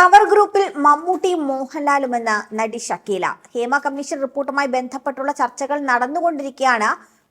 Power ഗ്രൂപ്പിൽ മമ്മൂട്ടിയും മോഹൻലാലും എന്ന നടി ഷക്കീല. ഹേമ കമ്മീഷൻ റിപ്പോർട്ടുമായി ബന്ധപ്പെട്ടുള്ള ചർച്ചകൾ നടന്നുകൊണ്ടിരിക്കെയാണ്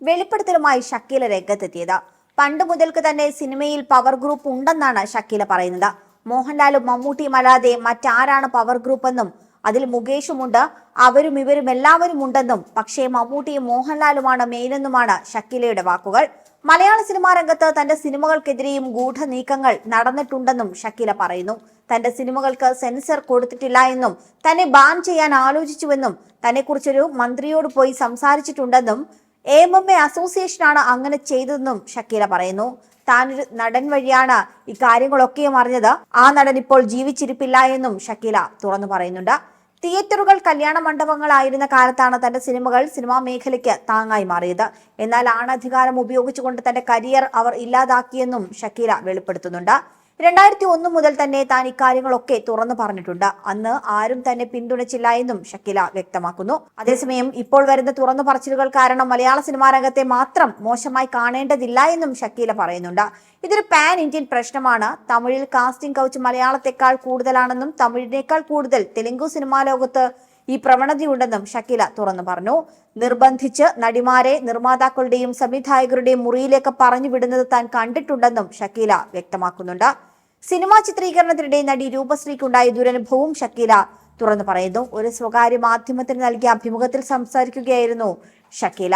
വെളിപ്പെടുത്തലുമായി ഷക്കീല രംഗത്തെത്തിയത്. പണ്ട് മുതൽക്ക് തന്നെ സിനിമയിൽ പവർ ഗ്രൂപ്പ് ഉണ്ടെന്നാണ് ഷക്കീല പറയുന്നത്. മോഹൻലാലും മമ്മൂട്ടിയും അല്ലാതെ മറ്റാരാണ് പവർ ഗ്രൂപ്പ് എന്നും അതിൽ മുകേഷുമുണ്ട് അവരും ഇവരും എല്ലാവരും ഉണ്ടെന്നും പക്ഷേ മമ്മൂട്ടിയും മോഹൻലാലുമാണ് മെയിനെന്നുമാണ് ഷക്കീലയുടെ വാക്കുകൾ. മലയാള സിനിമാ രംഗത്ത് തന്റെ സിനിമകൾക്കെതിരെയും ഗൂഢ നീക്കങ്ങൾ നടന്നിട്ടുണ്ടെന്നും ഷക്കീല പറയുന്നു. തന്റെ സിനിമകൾക്ക് സെൻസർ കൊടുത്തിട്ടില്ല എന്നും തന്നെ ബാൻ ചെയ്യാൻ ആലോചിച്ചുവെന്നും തന്നെക്കുറിച്ചൊരു മന്ത്രിയോട് പോയി സംസാരിച്ചിട്ടുണ്ടെന്നും എ എം എം അസോസിയേഷനാണ് അങ്ങനെ ചെയ്തതെന്നും ഷക്കീല പറയുന്നു. താനൊരു നടൻ വഴിയാണ് ഇക്കാര്യങ്ങളൊക്കെയും അറിഞ്ഞത്. ആ നടൻ ഇപ്പോൾ ജീവിച്ചിരിപ്പില്ല എന്നും ഷക്കീല തുറന്നു പറയുന്നുണ്ട്. തിയേറ്ററുകൾ കല്യാണ മണ്ഡപങ്ങളായിരുന്ന കാലത്താണ് തന്റെ സിനിമകൾ സിനിമാ മേഖലയ്ക്ക് താങ്ങായി മാറിയത്. എന്നാൽ ആണധികാരം ഉപയോഗിച്ചുകൊണ്ട് തന്റെ കരിയർ അവർ ഇല്ലാതാക്കിയെന്നും ഷക്കീല വെളിപ്പെടുത്തുന്നുണ്ട്. രണ്ടായിരത്തി ഒന്ന് മുതൽ തന്നെ താൻ ഇക്കാര്യങ്ങളൊക്കെ തുറന്നു പറഞ്ഞിട്ടുണ്ട്. അന്ന് ആരും തന്നെ പിന്തുണച്ചില്ല എന്നും ഷക്കില വ്യക്തമാക്കുന്നു. അതേസമയം ഇപ്പോൾ വരുന്ന തുറന്നു പറച്ചിലുകൾ കാരണം മലയാള സിനിമാ രംഗത്തെ മാത്രം മോശമായി കാണേണ്ടതില്ല എന്നും ഷക്കീല പറയുന്നുണ്ട്. ഇതൊരു പാൻ ഇന്ത്യൻ പ്രശ്നമാണ്. തമിഴിൽ കാസ്റ്റിംഗ് കൗച്ച് മലയാളത്തെക്കാൾ കൂടുതലാണെന്നും തമിഴിനേക്കാൾ കൂടുതൽ തെലുങ്കു സിനിമാ ലോകത്ത് ഈ പ്രവണതയുണ്ടെന്നും ഷക്കീല തുറന്നു പറഞ്ഞു. നിർബന്ധിച്ച് നടിമാരെ നിർമ്മാതാക്കളുടെയും സംവിധായകരുടെയും മുറിയിലേക്ക് പറഞ്ഞു വിടുന്നത് താൻ കണ്ടിട്ടുണ്ടെന്നും ഷക്കീല വ്യക്തമാക്കുന്നുണ്ട്. സിനിമാ ചിത്രീകരണത്തിനിടെ നടി രൂപശ്രീക്കുണ്ടായ ദുരനുഭവവും ഷക്കീല തുറന്നു പറയുന്നു. ഒരു സ്വകാര്യ മാധ്യമത്തിന് നൽകിയ അഭിമുഖത്തിൽ സംസാരിക്കുകയായിരുന്നു ഷക്കീല.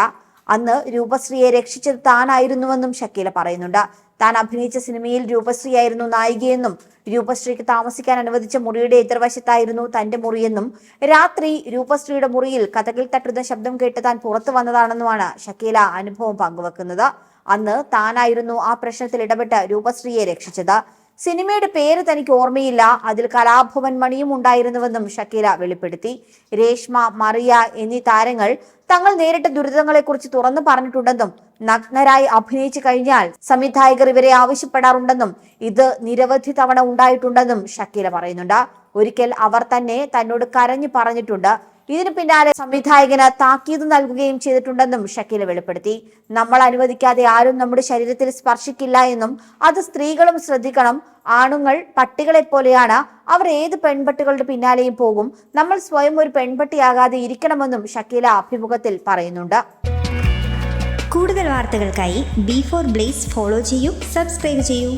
അന്ന് രൂപശ്രീയെ രക്ഷിച്ചത് താനായിരുന്നുവെന്നും ഷക്കീല പറയുന്നുണ്ട്. താൻ അഭിനയിച്ച സിനിമയിൽ രൂപശ്രീ രൂപശ്രീയായിരുന്നു നായികയെന്നും രൂപശ്രീക്ക് താമസിക്കാൻ അനുവദിച്ച മുറിയുടെ എതിർവശത്തായിരുന്നു തന്റെ മുറിയെന്നും രാത്രി രൂപശ്രീയുടെ മുറിയിൽ കഥകിൽ തട്ടുന്ന ശബ്ദം കേട്ട് താൻ പുറത്തു വന്നതാണെന്നുമാണ് ഷക്കീല അനുഭവം പങ്കുവെക്കുന്നത്. അന്ന് താനായിരുന്നു ആ പ്രശ്നത്തിൽ ഇടപെട്ട് രൂപശ്രീയെ രക്ഷിച്ചത്. സിനിമയുടെ പേര് തനിക്ക് ഓർമ്മയില്ല. അതിൽ കലാഭവൻ മണിയും ഉണ്ടായിരുന്നുവെന്നും ഷക്കീല വെളിപ്പെടുത്തി. രേഷ്മ മറിയ എന്നീ താരങ്ങൾ തങ്ങൾ നേരിട്ട ദുരിതങ്ങളെക്കുറിച്ച് തുറന്നു പറഞ്ഞിട്ടുണ്ടെന്നും നഗ്നരായി അഭിനയിച്ചു കഴിഞ്ഞാൽ സംവിധായകർ ഇവരെ ആവശ്യപ്പെടാറുണ്ടെന്നും ഇത് നിരവധി തവണ ഉണ്ടായിട്ടുണ്ടെന്നും ഷക്കീല പറയുന്നുണ്ട്. ഒരിക്കൽ അവർ തന്നെ തന്നോട് കരഞ്ഞു പറഞ്ഞിട്ടുണ്ട്. ഇതിനു പിന്നാലെ സംവിധായകന് താക്കീത് നൽകുകയും ചെയ്തിട്ടുണ്ടെന്നും ഷക്കീല വെളിപ്പെടുത്തി. നമ്മൾ അനുവദിക്കാതെ ആരും നമ്മുടെ ശരീരത്തിൽ സ്പർശിക്കില്ല എന്നും അത് സ്ത്രീകളും ശ്രദ്ധിക്കണം. ആണുങ്ങൾ പട്ടികളെ പോലെയാണ് അവർ ഏത് പെൺപട്ടികളുടെ പിന്നാലെയും പോകും. നമ്മൾ സ്വയം ഒരു പെൺപട്ടിയാകാതെ ഇരിക്കണമെന്നും ഷക്കീല അഭിമുഖത്തിൽ പറയുന്നുണ്ട്. കൂടുതൽ വാർത്തകൾക്കായി ബി ഫോർ ബ്ലേസ് ഫോളോ ചെയ്യൂ സബ്സ്ക്രൈബ് ചെയ്യൂ.